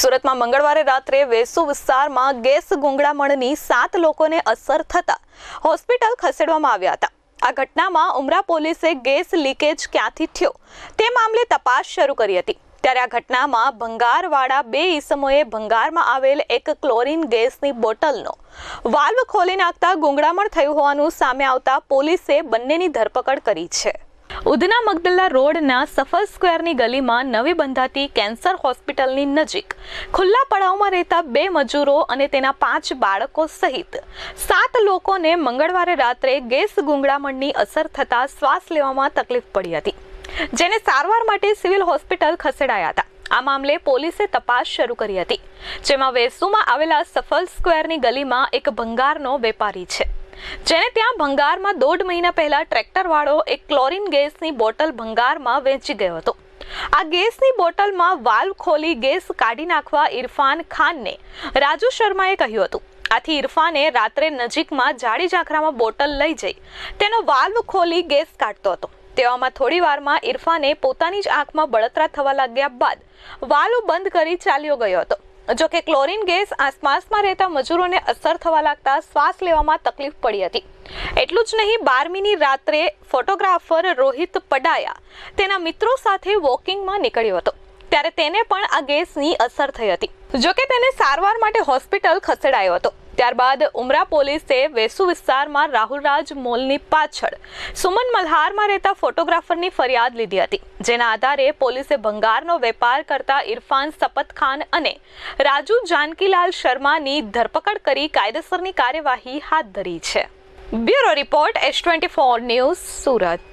સુરતમાં મંગળવારે રાત્રે વેસુ વિસ્તારમાં ગેસ ગુંગળામણની સાત લોકોને અસર થતા હોસ્પિટલ ખસેડવામાં આવ્યા હતા. આ ઘટનામાં ઉમરા પોલીસે ગેસ લીકેજ ક્યાંથી થયો તે મામલે તપાસ શરૂ કરી હતી. ત્યારે આ ઘટનામાં ભંગારવાળા બે ઈસમોએ ભંગારમાં આવેલ એક ક્લોરીન ગેસની બોટલનો વાલ્વ ખોલી નાખતા ગુંગળામણ થયું હોવાનું સામે આવતા પોલીસે બંનેની ધરપકડ કરી છે. ઉધના મગદલ્લા રોડના સફલ સ્ક્વેરની ગલીમાં નવી બંધાતી કેન્સર હોસ્પિટલની નજીક. ખુલ્લા પડાવમાં રહેતા બે મજૂરો અને તેના પાંચ બાળકો સહિત સાત લોકોને મંગળવારે રાત્રે ગેસ ગુંગળામણની અસર થતા શ્વાસ લેવામાં તકલીફ પડી હતી. જેને સારવાર માટે સિવિલ હોસ્પિટલ ખસેડાયા હતા. આ મામલે પોલીસે તપાસ શરૂ કરી હતી, જેમાં વેસુમાં આવેલા સફલ સ્ક્વેરની ગલીમાં એક ભંગારનો વેપારી છે. જેને ત્યાં ભંગારમાં દોઢ મહિના પહેલા ટ્રેક્ટરવાળો એક ક્લોરીન ગેસની બોટલ ભંગારમાં વેચી ગયો હતો. આ ગેસની બોટલમાં વાલ્વ ખોલી ગેસ કાઢી નાખવા ઇરફાન ખાનને રાજુ શર્માએ કહ્યું હતું. આથી ઇરફાને રાત્રે નજીકમાં જાડી ઝાંખરામાં બોટલ લઈ જઈ તેનો વાલ્વ ખોલી ગેસ કાઢતો હતો. તેવામાં થોડી વારમાં ઇરફાને પોતાની જ આંખમાં બળતરા થવા લાગ્યા બાદ વાલ્વ બંધ કરી ચાલ્યો ગયો હતો. જો કે ક્લોરીન ગેસ આસપાસમાં રહેતા મજૂરોને અસર થવા લાગતા શ્વાસ લેવામાં તકલીફ પડી હતી. એટલું જ નહીં, બારમીની રાત્રે ફોટોગ્રાફર રોહિત પડાયા તેના મિત્રો સાથે વોકિંગમાં નીકળ્યો હતો. ત્યારે તેને પણ આ ગેસની અસર થઈ હતી. જો કે તેને સારવાર માટે હોસ્પિટલ ખસેડાયો હતો. ત્યારબાદ ઉમરા પોલીસે વેસુ વિસ્તારમાં રાહુલરાજ મોલની પાછળ સુમન મલ્હારમાં રહેતા ફોટોગ્રાફરની ફરિયાદ લીધી હતી, જેના આધારે પોલીસે ભંગારનો વેપાર કરતા ઇરફાન સપત ખાન અને રાજુ જાનકીલાલ શર્માની ધરપકડ કરી કાયદેસરની કાર્યવાહી હાથ ધરી છે. Bureau report S twenty four news Surat.